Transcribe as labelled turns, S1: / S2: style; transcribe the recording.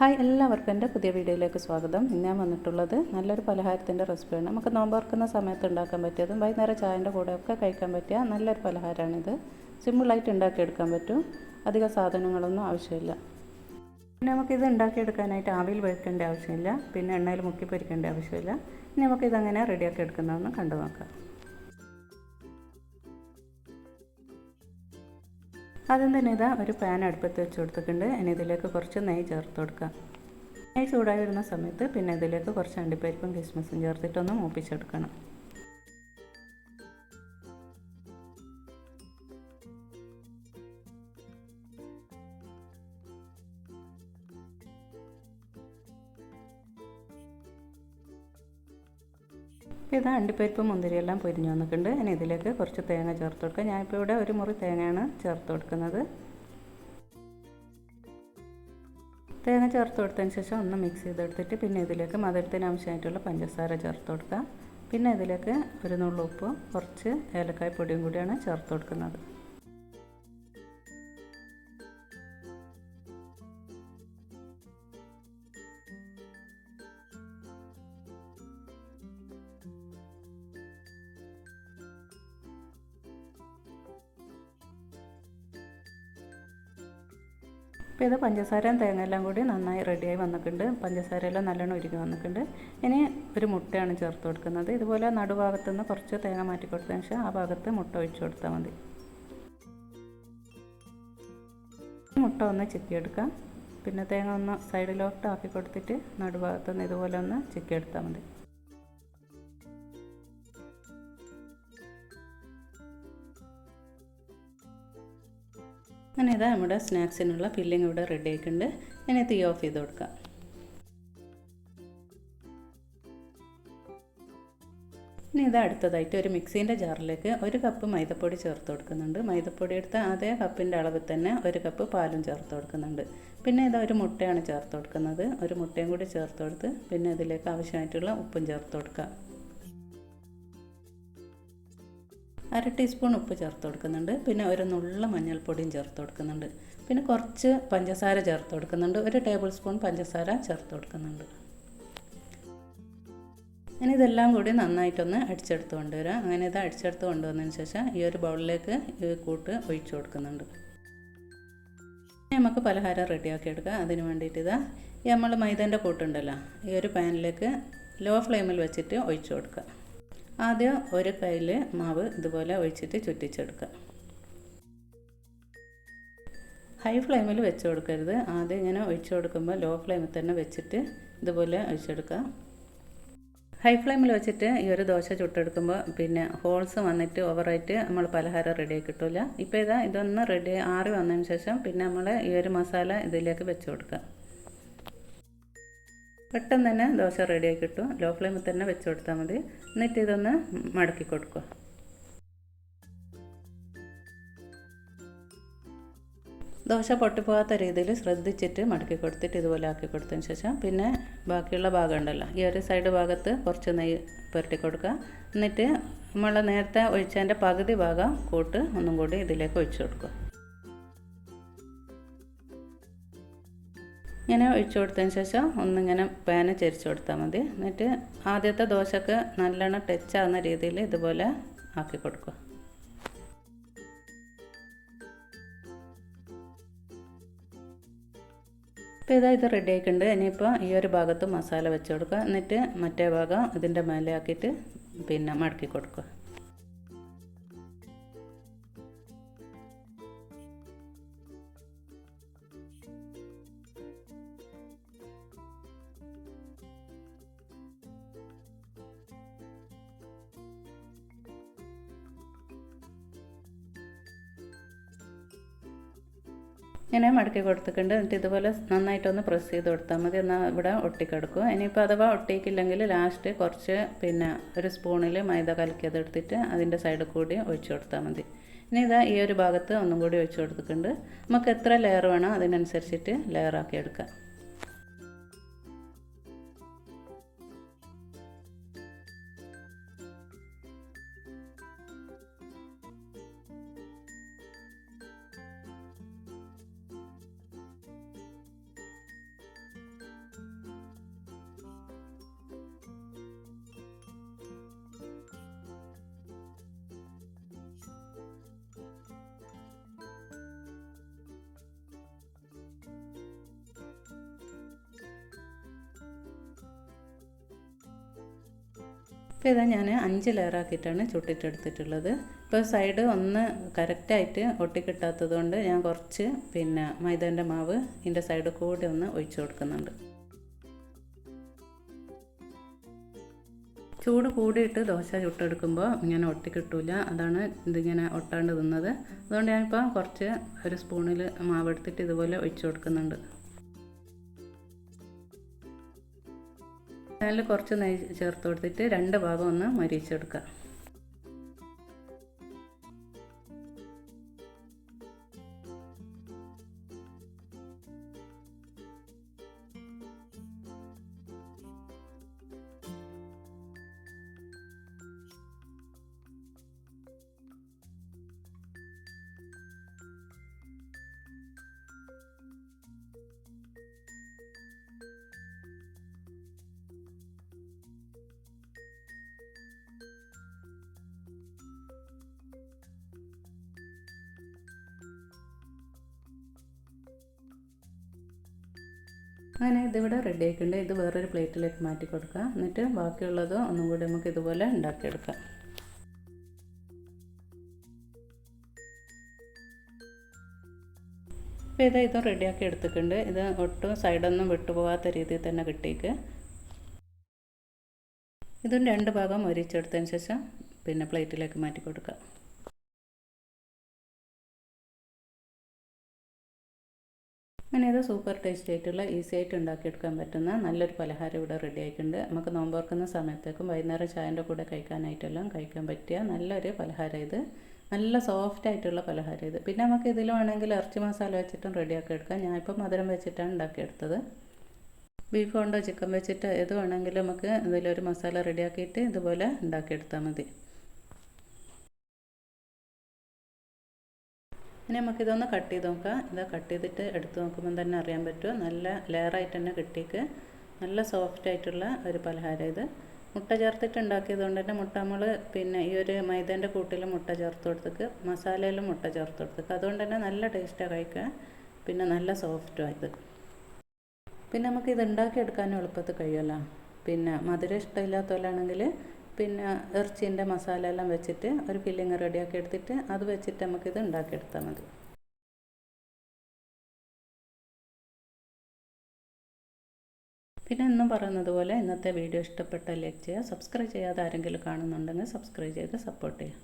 S1: Hi എല്ലാവർക്കും എന്റെ പുതിയ വീഡിയോയിലേക്ക് സ്വാഗതം. ഇന്ന് ഞാൻ വന്നിട്ടുള്ളത് നല്ലൊരു പലഹാരത്തിന്റെ റെസിപ്പിയാണ്. നമുക്ക് നോമ്പറക്കുന്ന സമയത്ത് ഉണ്ടാക്കാൻ പറ്റിയതും വൈകുന്നേരം ചായന്റെ കൂടെയൊക്കെ കഴിക്കാൻ പറ്റിയ നല്ലൊരു പലഹാരമാണിത്. സിമ്പിളായിട്ട് ഉണ്ടാക്കിയെടുക്കാൻ പറ്റും. അധികം സാധനങ്ങളൊന്നും ആവശ്യമില്ല. പിന്നെ നമുക്കിത് ഉണ്ടാക്കിയെടുക്കാനായിട്ട് ആവിയിൽ വെക്കേണ്ട ആവശ്യമില്ല. പിന്നെ എണ്ണയിൽ മുക്കി പൊരിക്കേണ്ട ആവശ്യമില്ല. ഇനി നമുക്കിതങ്ങനെ റെഡിയാക്കി എടുക്കുന്നതെന്ന് കണ്ടു നോക്കാം ആദ്യം തന്നെ ഇതാ ഒരു പാൻ അടുപ്പത്ത് വെച്ച് കൊടുത്തിട്ടുണ്ട്. ഇനി ഇതിലേക്ക് കുറച്ച് നെയ്യ് ചേർത്ത് കൊടുക്കാം നെയ്യ് ചൂടായി വരുന്ന സമയത്ത് പിന്നെ ഇതിലേക്ക് കുറച്ച് അണ്ടിപ്പരിപ്പും കിസ്മസും ചേർത്തിട്ടൊന്ന് മൂപ്പിച്ചെടുക്കണം. ഇത് അണ്ടിപ്പരിപ്പ് മുന്തിരിയെല്ലാം പൊരിഞ്ഞ് വന്നിട്ടുണ്ട്. ഇനി ഇതിലേക്ക് കുറച്ച് തേങ്ങ ചേർത്ത് കൊടുക്കുക ഞാനിപ്പോൾ ഇവിടെ ഒരു മുറി തേങ്ങയാണ് ചേർത്ത് കൊടുക്കുന്നത്. തേങ്ങ ചേർത്ത് കൊടുത്തതിന് ശേഷം ഒന്ന് മിക്സ് ചെയ്തെടുത്തിട്ട് പിന്നെ ഇതിലേക്ക് മധുരത്തിന് ആവശ്യമായിട്ടുള്ള പഞ്ചസാര ചേർത്ത് കൊടുക്കുക പിന്നെ ഇതിലേക്ക് ഒരു നുള്ളുപ്പും കുറച്ച് ഏലക്കായ പൊടിയും കൂടിയാണ് ചേർത്ത് കൊടുക്കുന്നത്. ഇപ്പോൾ ഇത് പഞ്ചസാരയും തേങ്ങ എല്ലാം കൂടി നന്നായി റെഡിയായി വന്നിട്ടുണ്ട്. പഞ്ചസാര എല്ലാം നല്ലോണം ഉരുകി വന്നിട്ടുണ്ട്. ഇനി ഒരു മുട്ടയാണ് ചേർത്ത് കൊടുക്കുന്നത്. ഇതുപോലെ നടുഭാഗത്ത് നിന്ന് കുറച്ച് തേങ്ങ മാറ്റി കൊടുത്തതിന് ശേഷം ആ ഭാഗത്ത് മുട്ട ഒഴിച്ചു കൊടുത്താൽ മതി. മുട്ട ഒന്ന് ചിക്കിയെടുക്കാം. പിന്നെ തേങ്ങ ഒന്ന് സൈഡിലോട്ട് ആക്കി കൊടുത്തിട്ട് നടുഭാഗത്ത് നിന്ന് ഇതുപോലെ ഒന്ന് ചിക്കിയെടുത്താൽ മതി. അങ്ങനെ ഇതാ നമ്മുടെ സ്നാക്സിനുള്ള ഫില്ലിംഗ് ഇവിടെ റെഡി ആയിട്ടുണ്ട് ഇനി തീ ഓഫ് ചെയ്ത് കൊടുക്കാം. ഇനി ഇത് അടുത്തതായിട്ട് ഒരു മിക്സീന്റെ ജാറിലേക്ക് ഒരു കപ്പ് മൈദപ്പൊടി ചേർത്ത് കൊടുക്കുന്നുണ്ട്. മൈദപ്പൊടി എടുത്ത അതേ കപ്പിന്റെ അളവിൽ തന്നെ ഒരു കപ്പ് പാലും ചേർത്ത് കൊടുക്കുന്നുണ്ട്. പിന്നെ ഇത് ഒരു മുട്ടയാണ് ചേർത്ത് കൊടുക്കുന്നത്. ഒരു മുട്ടയും കൂടി ചേർത്ത് കൊടുത്ത് പിന്നെ ഇതിലേക്ക് ആവശ്യമായിട്ടുള്ള ഉപ്പും ചേർത്ത് കൊടുക്കുക അര ടീസ്പൂൺ ഉപ്പ് ചേർത്ത് കൊടുക്കുന്നുണ്ട്. പിന്നെ ഒരു നുള്ള മഞ്ഞൾപ്പൊടിയും ചേർത്ത് കൊടുക്കുന്നുണ്ട്. പിന്നെ കുറച്ച് പഞ്ചസാര ചേർത്ത് കൊടുക്കുന്നുണ്ട്. ഒരു ടേബിൾ സ്പൂൺ പഞ്ചസാര ചേർത്ത് കൊടുക്കുന്നുണ്ട്. ഇനി ഇതെല്ലാം കൂടി നന്നായിട്ടൊന്ന് അടിച്ചെടുത്ത് കൊണ്ടുവരാം. അങ്ങനെ ഇത് അടിച്ചെടുത്ത് കൊണ്ടുവന്നതിന് ശേഷം ഈ ഒരു ബൗളിലേക്ക് ഈ കൂട്ട് ഒഴിച്ചു കൊടുക്കുന്നുണ്ട്. നമുക്ക് പലഹാരം റെഡിയാക്കി എടുക്കാം. അതിന് വേണ്ടിയിട്ട് ഇതാ ഈ നമ്മൾ മൈദേന്റെ കൂട്ടുണ്ടല്ലോ ഈ ഒരു പാനിലേക്ക് ലോ ഫ്ലെയിമിൽ വെച്ചിട്ട് ഒഴിച്ചു കൊടുക്കുക. ആദ്യം ഒരു കയ്യിൽ മാവ് ഇതുപോലെ ഒഴിച്ചിട്ട് ചുറ്റിച്ചെടുക്കുക. ഹൈ ഫ്ലെയിമിൽ വെച്ച് കൊടുക്കരുത്. ആദ്യം ഇങ്ങനെ ഒഴിച്ചു കൊടുക്കുമ്പോൾ ലോ ഫ്ലെയിമിൽ തന്നെ വെച്ചിട്ട് ഇതുപോലെ ഒഴിച്ചെടുക്കുക. ഹൈ ഫ്ലെയിമിൽ വെച്ചിട്ട് ഈ ഒരു ദോശ ചുട്ടെടുക്കുമ്പോൾ പിന്നെ ഹോൾസ് വന്നിട്ട് ഓവറായിട്ട് നമ്മൾ പലഹാരം റെഡിയാക്കി കിട്ടില്ല ഇപ്പോൾ ഇതാ ഇതൊന്ന് റെഡി ആറി വന്നതിന് ശേഷം പിന്നെ നമ്മൾ ഈ ഒരു മസാല ഇതിലേക്ക് വെച്ച് കൊടുക്കുക. പെട്ടെന്ന് തന്നെ ദോശ റെഡിയാക്കി കിട്ടും. ലോ ഫ്ലെയിമിൽ തന്നെ വെച്ച് കൊടുത്താൽ മതി. എന്നിട്ട് ഇതൊന്ന് മടക്കി കൊടുക്കുക. ദോശ പൊട്ടിപ്പോകാത്ത രീതിയിൽ ശ്രദ്ധിച്ചിട്ട് മടക്കി കൊടുത്തിട്ട് ഇതുപോലെ ആക്കി കൊടുത്തതിന് ശേഷം പിന്നെ ബാക്കിയുള്ള ഭാഗം ഉണ്ടല്ലോ. ഈ ഒരു സൈഡ് ഭാഗത്ത് കുറച്ച് നെയ്യ് പുരട്ടി കൊടുക്കുക. എന്നിട്ട് നമ്മൾ നേരത്തെ ഒഴിച്ചതിന്റെ പകുതി ഭാഗം കൂട്ട് ഒന്നും കൂടി ഇതിലേക്ക് ഒഴിച്ചു കൊടുക്കുക. ഇങ്ങനെ ഒഴിച്ചു കൊടുത്തതിന് ശേഷം ഒന്നിങ്ങനെ പാന് ചരിച്ചു കൊടുത്താൽ മതി. എന്നിട്ട് ആദ്യത്തെ ദോശക്ക് നല്ലോണം ടച്ച് ആവുന്ന രീതിയിൽ ഇതുപോലെ ആക്കി കൊടുക്കുക. അപ്പോൾ ഇതാ ഇത് റെഡി ആയിട്ടുണ്ട്. ഇനിയിപ്പോൾ ഈ ഒരു ഭാഗത്ത് മസാല വെച്ച് കൊടുക്കുക. എന്നിട്ട് മറ്റേ ഭാഗം ഇതിന്റെ മേലെ ആക്കിയിട്ട് പിന്നെ മടക്കി കൊടുക്കുക. ഇങ്ങനെ മടക്കി കൊടുത്തിട്ടുണ്ട്. എന്നിട്ട് ഇതുപോലെ നന്നായിട്ടൊന്ന് പ്രസ് ചെയ്ത് കൊടുത്താൽ മതി. എന്നാൽ ഇവിടെ ഒട്ടിക്കെടുക്കും. ഇനിയിപ്പോൾ അഥവാ ഒട്ടിക്കില്ലെങ്കിൽ ലാസ്റ്റ് കുറച്ച് പിന്നെ ഒരു സ്പൂണിൽ മൈദ കലക്കിയത് എടുത്തിട്ട് അതിന്റെ സൈഡിൽ കൂടി ഒഴിച്ചു കൊടുത്താൽ മതി. ഇനി ഇതാ ഈ ഒരു ഭാഗത്ത് ഒന്നും കൂടി ഒഴിച്ചു കൊടുത്തിട്ടുണ്ട്. നമുക്ക് എത്ര ലെയർ വേണോ അതിനനുസരിച്ചിട്ട് ലെയറാക്കി എടുക്കാം. ഇപ്പോൾ ഇതാ ഞാൻ അഞ്ച് ലെയറാക്കിയിട്ടാണ് ചുട്ടിട്ടെടുത്തിട്ടുള്ളത്. ഇപ്പോൾ സൈഡ് ഒന്ന് കറക്റ്റായിട്ട് ഒട്ടിക്കിട്ടാത്തത് കൊണ്ട് ഞാൻ കുറച്ച് പിന്നെ മൈദേന്റെ മാവ് ഇതിന്റെ സൈഡ് കൂടി ഒന്ന് ഒഴിച്ചു കൊടുക്കുന്നുണ്ട്. ചൂട് കൂടിയിട്ട് ദോശ ചുട്ടെടുക്കുമ്പോൾ ഇങ്ങനെ ഒട്ടി കിട്ടൂല അതാണ് ഇതിങ്ങനെ ഒട്ടാണ്ട് തിന്നത്. അതുകൊണ്ട് ഞാനിപ്പോൾ കുറച്ച് ഒരു സ്പൂണിൽ മാവെടുത്തിട്ട് ഇതുപോലെ ഒഴിച്ചു കൊടുക്കുന്നുണ്ട്. അതിൽ കുറച്ച് നെയ്യ് ചേർത്ത് കൊടുത്തിട്ട് രണ്ട് ഭാഗം ഒന്ന് മരിച്ചെടുക്കുക. അങ്ങനെ ഇതിവിടെ റെഡി ആക്കിയിട്ടുണ്ട് ഇത് വേറൊരു പ്ലേറ്റിലേക്ക് മാറ്റി കൊടുക്കുക എന്നിട്ട് ബാക്കിയുള്ളത് ഒന്നും കൂടി നമുക്ക് ഇതുപോലെ ഉണ്ടാക്കിയെടുക്കാം. അപ്പോൾ ഇത് ഇതും റെഡിയാക്കി എടുത്തിട്ടുണ്ട്. ഇത് ഒട്ടും സൈഡൊന്നും വിട്ടുപോകാത്ത രീതിയിൽ തന്നെ കിട്ടിയേക്ക്. ഇതും രണ്ട് ഭാഗം ഒരിച്ചെടുത്തതിന് ശേഷം പിന്നെ പ്ലേറ്റിലേക്ക് മാറ്റി കൊടുക്കുക അങ്ങനെ ഇത് സൂപ്പർ ടേസ്റ്റി ആയിട്ടുള്ള ഈസി ആയിട്ട് ഉണ്ടാക്കിയെടുക്കാൻ പറ്റുന്ന നല്ലൊരു പലഹാരം ഇവിടെ റെഡി ആയിട്ടുണ്ട്. നമുക്ക് നോമ്പോർക്കുന്ന സമയത്തേക്കും വൈകുന്നേരം ചായന്റെ കൂടെ കഴിക്കാനായിട്ടെല്ലാം കഴിക്കാൻ പറ്റിയ നല്ലൊരു പലഹാരം ഇത്. നല്ല സോഫ്റ്റ് ആയിട്ടുള്ള പലഹാരം ഇത്. പിന്നെ നമുക്ക് ഇതിൽ വേണമെങ്കിൽ ഇറച്ചി മസാല വെച്ചിട്ടും റെഡിയാക്കി എടുക്കാം. ഞാനിപ്പോൾ മധുരം വെച്ചിട്ടാണ് ഉണ്ടാക്കിയെടുത്തത് ബീഫ് കൊണ്ടോ ചിക്കൻ വെച്ചിട്ടോ ഏത് വേണമെങ്കിലും നമുക്ക് ഇതിലൊരു മസാല റെഡിയാക്കിയിട്ട് ഇതുപോലെ ഉണ്ടാക്കിയെടുത്താൽ മതി. ഇനി നമുക്കിതൊന്ന് കട്ട് ചെയ്ത് നോക്കാം. ഇതാ കട്ട് ചെയ്തിട്ട് എടുത്ത് നോക്കുമ്പോൾ തന്നെ അറിയാൻ പറ്റും. നല്ല ലെയറായിട്ട് തന്നെ കിട്ടിയേക്ക്. നല്ല സോഫ്റ്റ് ആയിട്ടുള്ള ഒരു പലഹാരം ഇത്. മുട്ട ചേർത്തിട്ട് ഉണ്ടാക്കിയത് കൊണ്ട് തന്നെ മുട്ട നമ്മൾ പിന്നെ ഈ ഒരു മൈദേന്റെ കൂട്ടിൽ മുട്ട ചേർത്ത് കൊടുത്തേക്ക്. മസാലയിലും മുട്ട ചേർത്ത് കൊടുത്തേക്ക്. അതുകൊണ്ട് തന്നെ നല്ല ടേസ്റ്റാണ് കഴിക്കാൻ. പിന്നെ നല്ല സോഫ്റ്റും ആയത് പിന്നെ നമുക്ക് ഇത് ഉണ്ടാക്കിയെടുക്കാനും എളുപ്പത്തിൽ കഴിയുമല്ലോ. പിന്നെ മധുരം ഇഷ്ടമില്ലാത്തവരാണെങ്കിൽ പിന്നെ ഇറച്ചീന്റെ മസാല എല്ലാം വെച്ചിട്ട് ഒരു ഫില്ലിങ് റെഡിയാക്കി എടുത്തിട്ട് അത് വെച്ചിട്ട് നമുക്കിത് ഉണ്ടാക്കിയെടുത്താൽ മതി. പിന്നെ എന്നും പറയുന്നത് പോലെ ഇന്നത്തെ വീഡിയോ ഇഷ്ടപ്പെട്ട ലൈക്ക് ചെയ്യുക സബ്സ്ക്രൈബ് ചെയ്യാതെ ആരെങ്കിലും കാണുന്നുണ്ടെങ്കിൽ സബ്സ്ക്രൈബ് ചെയ്ത് സപ്പോർട്ട് ചെയ്യുക.